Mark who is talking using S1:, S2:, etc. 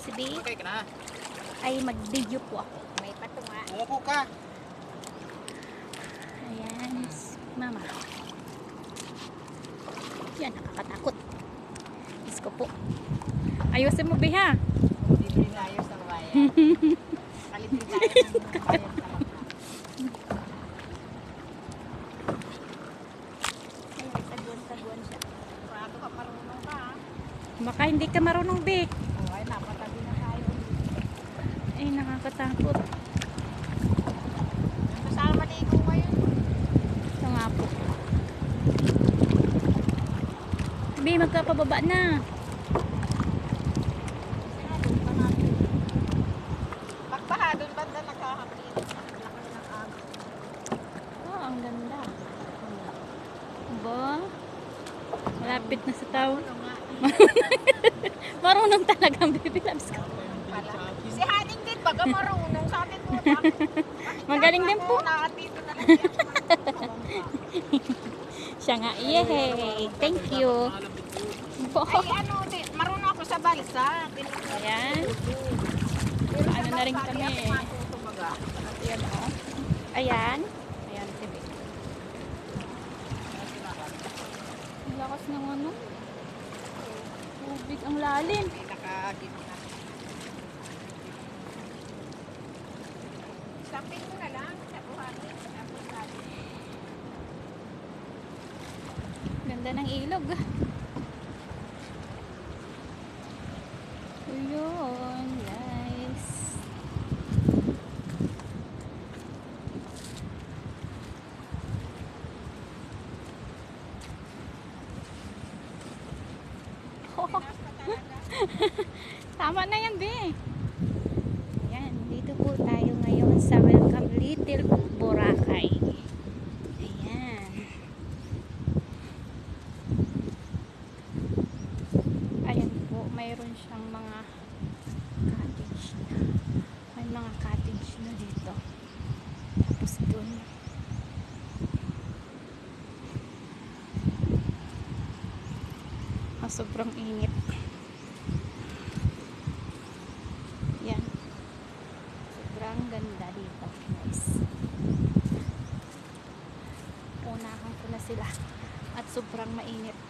S1: Ha?
S2: ay mag-video po ako.
S3: May patunga.
S1: Umupo ka.
S2: Ayan, mama. Yan, nakakatakot. Diyos ko po. Ayusin mo, Biha.
S3: Libre tayo sa bayan. Kalibre tayo ng bayan
S2: taguan-taguan siya.
S3: Sigurado ka marunong ka.
S2: Baka hindi ka marunong, Bik.
S3: Oo, ay napatabi na tayo.
S2: Ay, nakakatakot.
S3: Ano saan maligo ngayon?
S2: Ito nga po. Bi, magkapababa na.
S3: Nga, doon banda agos.
S2: Oh, ang ganda. Ba? Malapit na sa tao.
S3: Ano?
S2: Marunong talagang baby loves ko.
S3: Si Haning baga marunong. Sabi ko, bakit?
S2: Magaling din po.
S3: Nakatito na lang.
S2: Siya nga, yehey. Thank you. Po.
S3: Ay, ano, di, marunong ako sa balsa.
S2: Ayan. Ano na rin kami eh. Ayan, oh. Ayan. Ayan, sige. Ang lakas ng ano. Tubig ang lalim.
S3: Sapin mo na lang. Sa buhangin.
S2: Ganda ng ilog. Ayun, guys. Tama na yan, be. Ayan, dito po tayo ngayon sa Welcome Little Boracay. Ayan. Ayan po, mayroon siyang mga cottage na. May mga cottage na dito. Tapos dun. Ah, sobrang init. Yan. Sobrang ganda dito, guys. Unahan ko na sila. At sobrang mainit.